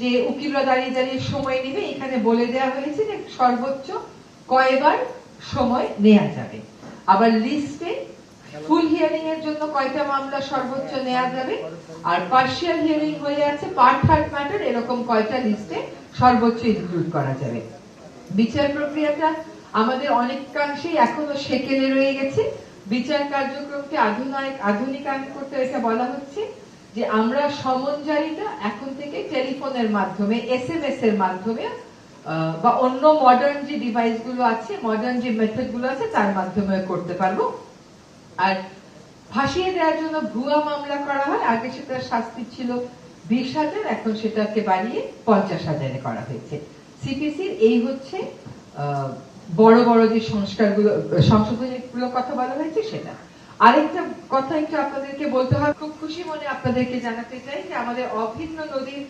যে উকিলরা দাঁড়িয়ে দাঁড়িয়ে সময় নেবে, এখানে বলে দেওয়া হয়েছে যে সর্বোচ্চ কয়বার সময় নেওয়া যাবে। আবার লিস্টে ফুল হিয়ারিং এর জন্য কয়টা মামলা সর্বোচ্চ নেওয়া যাবে? আর পার্শিয়াল হিয়ারিং হয়ে আছে পার্ট থার্ড ম্যাটার, এরকম কয়টা লিস্টে সর্বোচ্চ ইনক্লুড করা যাবে। বিচার প্রক্রিয়াটা আমাদের অনেকাংশেই এখনও সেকেলে রয়ে গেছে। বিচার কার্যক্রমকে আধুনিক আধুনিকায়ন করতে এটা বলা হচ্ছে। যে আমরা সমন এখন থেকে টেলিফোনের মাধ্যমে এসএমএস এর মাধ্যমে বা অন্য মডার্ন যে ডিভাইসগুলো আছে মডার্ন যে মেথডগুলো আছে, তার মাধ্যমে করতে পারব। আর ফাঁসিয়ে দেওয়ার জন্য ভুয়া মামলা করা হয়। আগে সেটা শাস্তি ছিল বিশ হাজার, এখন সেটাকে বাড়িয়ে পঞ্চাশ হাজারে করা হয়েছে। সিপিসির এই হচ্ছে বড় বড় যে সংস্কারগুলো, সংশোধনীগুলো কথা বলা হয়েছে সেটা। আরেকটা কথা একটু আপনাদেরকে বলতে হয়, খুব খুশি মনে আপনাদেরকে জানাতে চাই যে আমাদের অভিন্ন নদীর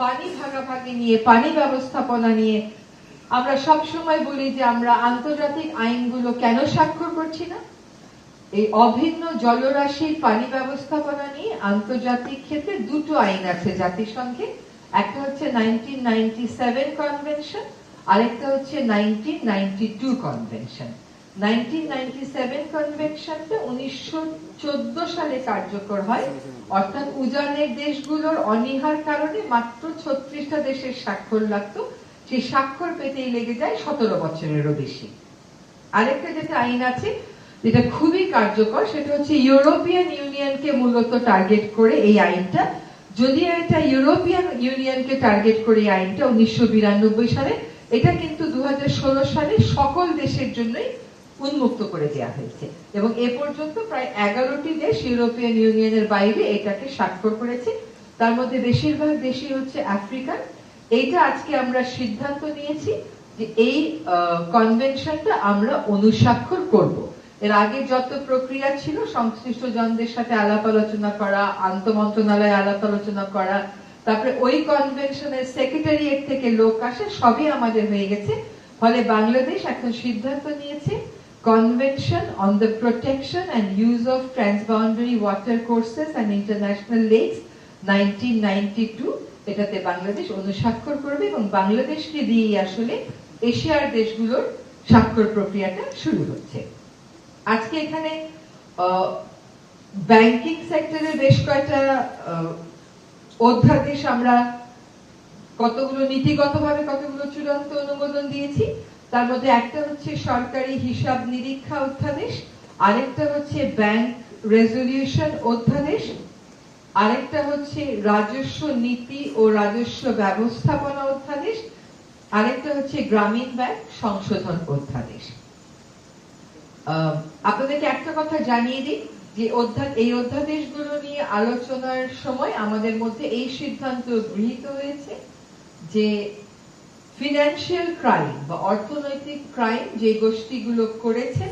পানি ভাগাভাগি নিয়ে, পানি ব্যবস্থাপনা নিয়ে আমরা সব সময় বলি যে আমরা আন্তর্জাতিক আইনগুলো কেন স্বাক্ষর করছি না? এই অভিন্ন জলরাশির পানি ব্যবস্থাপনা নিয়ে আন্তর্জাতিক ক্ষেত্রে দুটো আইন আছে জাতিসংঘে। একটা হচ্ছে নাইনটিন নাইনটি সেভেন কনভেনশন আরেকটা হচ্ছে nineteen ninety two convention nineteen ninety seven কনভেনশনটা উনিশশো চোদ্দ সালে কার্যকর হয়। অর্থাৎ উজানের দেশগুলোর অনীহার কারণে মাত্র ছত্রিশটা দেশের স্বাক্ষর লাগতো। সেই স্বাক্ষর পেতেই লেগে যায় সতেরো বছরেরও বেশি। আরেকটা যেটা আইন আছে, যেটা খুবই কার্যকর, সেটা হচ্ছে ইউরোপিয়ান ইউনিয়নকে মূলত টার্গেট করে এই আইনটা। যদিও এটা ইউরোপিয়ান ইউনিয়নকে টার্গেট করে এই আইনটা উনিশশো বিরানব্বই সালে, এটা কিন্তু দু হাজার ষোলো সালে সকল দেশের জন্যই উন্মুক্ত করে দেওয়া হয়েছে। এবং এ পর্যন্ত প্রায় এগারোটি দেশ ইউরোপিয়ান ইউনিয়নের বাইরে এটাকে স্বাক্ষর করেছে। তার মধ্যে বেশিরভাগ দেশই হচ্ছে আফ্রিকার এইটা আজকে আমরা সিদ্ধান্ত নিয়েছি যে এই কনভেনশনটা আমরা অনুস্বাক্ষর করব। এর আগে যত প্রক্রিয়া ছিল সংশ্লিষ্ট জনদের সাথে আলাপ আলোচনা করা আন্ত মন্ত্রণালয়ে আলাপ আলোচনা করা, তারপরে ওই কনভেনশনের সেক্রেটারিয়েট থেকে লোক আসে, সবই আমাদের হয়ে গেছে। ফলে বাংলাদেশ এখন সিদ্ধান্ত নিয়েছে the protection and use of transboundary water courses and international lakes nineteen ninety two এটাতে বাংলাদেশ অনুস্বাক্ষর করবে এবং বাংলাদেশকে আসলে এশিয়ার দেশগুলোর স্বাক্ষর প্রক্রিয়াটা শুরু হচ্ছে। আজকে এখানে ব্যাংকিং সেক্টরে বেশ কয়েকটা অধ্যাদেশ আমরা কতগুলো, নীতিগতভাবে কতগুলো চূড়ান্ত অনুমোদন দিয়েছি তার মধ্যে একটা হচ্ছে সরকারি হিসাব নিরীক্ষা অধ্যাদেশ, আরেকটা হচ্ছে ব্যাংক রেজলিউশন অধ্যাদেশ, আরেকটা হচ্ছে রাজস্ব নীতি ও রাজস্ব ব্যবস্থাপনা অধ্যাদেশ, আরেকটা হচ্ছে গ্রামীণ ব্যাংক সংশোধন অধ্যাদেশ। আপনাদেরকে একটা কথা জানিয়ে দিই যে এই অধ্যাদেশগুলো নিয়ে আলোচনার সময় আমাদের মধ্যে এই সিদ্ধান্ত গৃহীত হয়েছে যে ফিনান্সিয়াল ক্রাইম বা অর্থনৈতিক ক্রাইম যে গোষ্ঠীগুলো করেছে,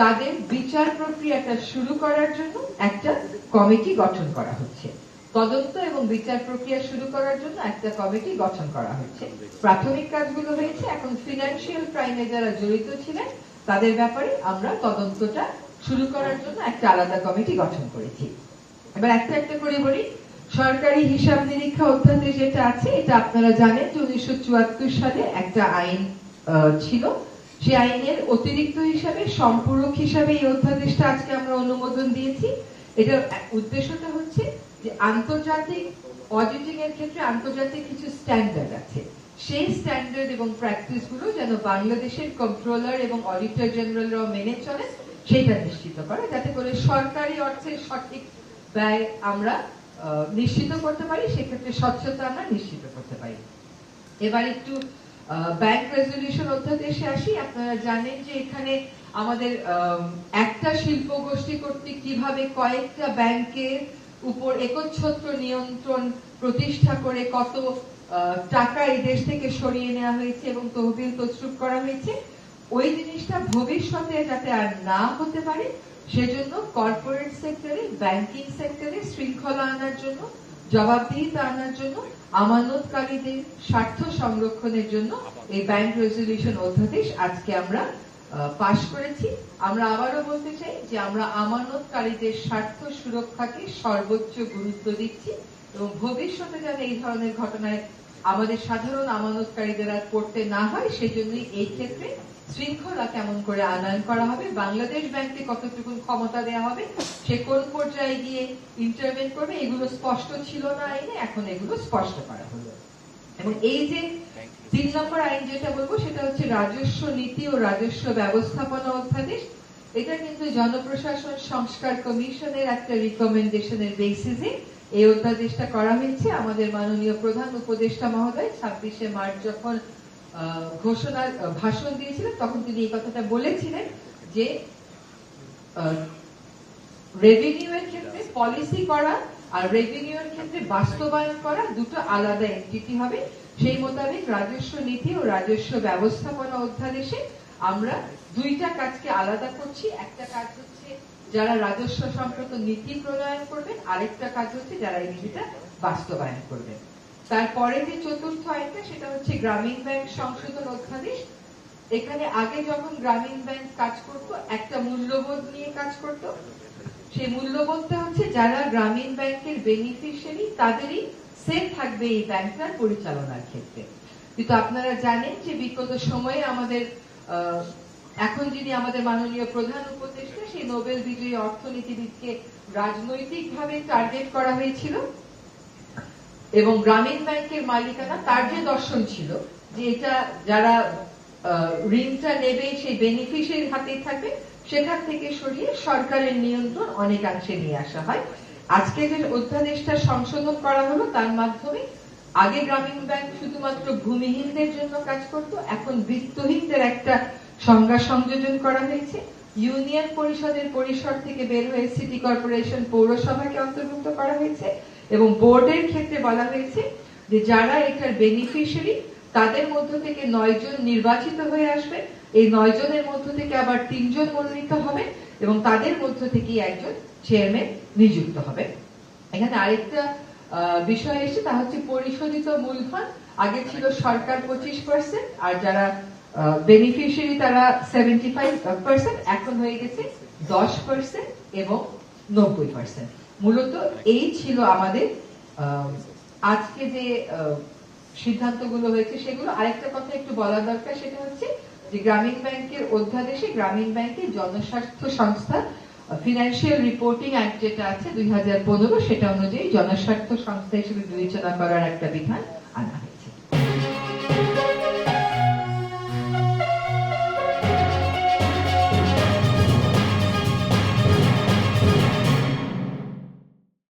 তাদের বিচার প্রক্রিয়াটা শুরু করার জন্য একটা কমিটি গঠন করা হচ্ছে। তদন্ত এবং বিচার প্রক্রিয়া শুরু করার জন্য একটা কমিটি গঠন করা হচ্ছে। প্রাথমিক কাজগুলো হয়েছে, এখন ফিনান্সিয়াল ক্রাইমে যারা জড়িত ছিলেন, তাদের ব্যাপারে আমরা তদন্তটা শুরু করার জন্য একটা আলাদা কমিটি গঠন করেছি। এবার একটা একটা করে বলি। সরকারি হিসাব নিরীক্ষা অধ্যাদেশ যেটা আছে, এটা আপনারা জানেন যে উনিশশো সালে একটা আইন ছিল। সেই আইনের অতিরিক্ত হিসাবে, সম্পূরক হিসাবে এই অধ্যাদেশটা আজকে আমরা অনুমোদন দিয়েছি। এটার উদ্দেশ্যটা হচ্ছে যে আন্তর্জাতিক অডিটিং এর ক্ষেত্রে আন্তর্জাতিক কিছু স্ট্যান্ডার্ড আছে। সেই স্ট্যান্ডার্ড এবং প্র্যাকটিসগুলো যেন বাংলাদেশের কন্ট্রোলার এবং অডিটর জেনারেলরাও মেনে চলে সেটা নিশ্চিত করে, যাতে করে সরকারি অর্থের সঠিক ব্যয় আমরা নিশ্চিত করতে পারি সেক্ষেত্রে স্বচ্ছতা আমরা নিশ্চিত করতে পারি। এবার একটু ব্যাংক রেজলিউশন অধ্যাদেশে আসি। আপনারা জানেন যে এখানে আমাদের আম, একটা শিল্প গোষ্ঠী কর্তৃক কীভাবে কয়েকটা ব্যাংকের উপর একচ্ছত্র নিয়ন্ত্রণ প্রতিষ্ঠা করে কত টাকা এই দেশ থেকে সরিয়ে নেওয়া হয়েছে এবং তহবিল তছরুপ করা হয়েছে ওই জিনিসটা ভবিষ্যতে যাতে আর না হতে পারে, সেজন্য কর্পোরেট সেক্টরে ব্যাংকিং সেক্টরে শৃঙ্খলা আনার জন্য, জবাবদিহিতা আনার জন্য, আমানতকারীদের স্বার্থ সংরক্ষণের জন্য এই ব্যাংক রেজলিউশন অধ্যাদেশ আজকে আমরা পাশ করেছি। আমরা আবারও বলতে চাই যে আমরা আমানতকারীদের স্বার্থ সুরক্ষাকে সর্বোচ্চ গুরুত্ব দিচ্ছি এবং ভবিষ্যতে যেন এই ধরনের ঘটনায় আমাদের সাধারণ আমানতকারীদের আর পড়তে না হয়, সেজন্যই এই ক্ষেত্রে শৃঙ্খলা কেমন করে আনয়ন করা হবে, বাংলাদেশ ব্যাংকে কতটুকু ক্ষমতা দেওয়া হবে, সে কোন পর্যায়ে গিয়ে ইন্টারভেন করবে, এগুলো স্পষ্ট ছিল না আইনে এখন এগুলো স্পষ্ট করা হলো। এবং এই যে তিন নম্বর আইন যেটা বলব, সেটা হচ্ছে রাজস্ব নীতি ও রাজস্ব ব্যবস্থাপনা অধ্যাদেশ। এটা কিন্তু জনপ্রশাসন সংস্কার কমিশনের একটা রিকমেন্ডেশনের বেসিসে এই অধ্যাদেশটা করা হয়েছে। আমাদের মাননীয় প্রধান উপদেষ্টা মহোদয় ছাব্বিশে মার্চ যখন ঘোষণা ভাষণ দিয়েছিলেন, তখন তিনি এই কথাটা বলেছিলেন যে রেভিনিউ এর ক্ষেত্রে পলিসি করা আর রেভিনিউ এর ক্ষেত্রে বাস্তবায়ন করা দুটো আলাদা এন্টিটি হবে। সেই মোতাবেক রাজস্ব নীতি ও রাজস্ব ব্যবস্থাপনা অধ্যাদেশে আমরা দুইটা কাজকে আলাদা করছি। একটা কাজ হচ্ছে যারা রাজস্ব সংক্রান্ত নীতি প্রণয়ন করবেন আরেকটা কাজ হচ্ছে যারা এই নীতিটা বাস্তবায়ন করবেন তারপরে যে চতুর্থ আইনটা সেটা হচ্ছে গ্রামীণ ব্যাংক সংশোধন অধ্যাদেশ। এখানে আগে যখন গ্রামীণ ব্যাংক কাজ করত, একটা মূল্যবোধ নিয়ে কাজ করত। সেই মূল্যবোধটা হচ্ছে যারা গ্রামীণ ব্যাংকের বেনিফিশিয়ারি তাদেরই সেফ থাকবে এই ব্যাংকটার পরিচালনার ক্ষেত্রে। কিন্তু আপনারা জানেন যে বিগত সময়ে আমাদের এখন যিনি আমাদের মাননীয় প্রধান উপদেষ্টা, সেই নোবেল বিজয়ী অর্থনীতিবিদকে রাজনৈতিকভাবে টার্গেট করা হয়েছিল। এবং গ্রামীণ ব্যাংকের মালিকানা তার যে দর্শন ছিল, যে এটা যারা ঋণটা নেবে, সেই বেনিফিশিয়ারির হাতেই থাকবে সেখান থেকে সরিয়ে সরকারের নিয়ন্ত্রণ অনেকাংশে নিয়ে আসা হয়। আজকে যে অধ্যাদেশটা সংশোধন করা হলো, তার মাধ্যমে আগে গ্রামীণ ব্যাংক শুধুমাত্র ভূমিহীনদের জন্য কাজ করত, এখন বৃত্তহীনদের একটা সংজ্ঞা সংযোজন করা হয়েছে। ইউনিয়ন পরিষদের পরিসর থেকে বের হয়ে সিটি কর্পোরেশন পৌরসভাকে অন্তর্ভুক্ত করা হয়েছে এবং বোর্ডের ক্ষেত্রে বলা হয়েছে যে যারা এটার বেনিফিশিয়ারি তাদের মধ্য থেকে নয় জন নির্বাচিত হয়ে আসবে। এই নয় জনের মধ্য থেকে আবার তিনজন মনোনীত হবে এবং তাদের মধ্য থেকে একজন চেয়ারম্যান নিযুক্ত হবে। এখানে আরেকটা বিষয় এসে তা হচ্ছে পরিশোধিত মূলধন। আগে ছিল সরকার পঁচিশ পার্সেন্ট আর যারা বেনিফিশিয়ারি তারা সেভেন্টি ফাইভ পার্সেন্ট এখন হয়ে গেছে দশ পার্সেন্ট এবং নব্বই পার্সেন্ট মূলত এই ছিল আমাদের আজকে যে সিদ্ধান্তগুলো হয়েছে, সেগুলো আরেকটা কথা একটু বলা দরকার, সেটা হচ্ছে যে গ্রামীণ ব্যাংকের অধ্যাদেশে গ্রামীণ ব্যাংকের জনস্বার্থ সংস্থা ফিনান্সিয়াল রিপোর্টিং অ্যাক্ট যেটা আছে দুই হাজার পনেরো, সেটা অনুযায়ী জনস্বার্থ সংস্থা হিসেবে বিবেচনা করার একটা বিধান আনা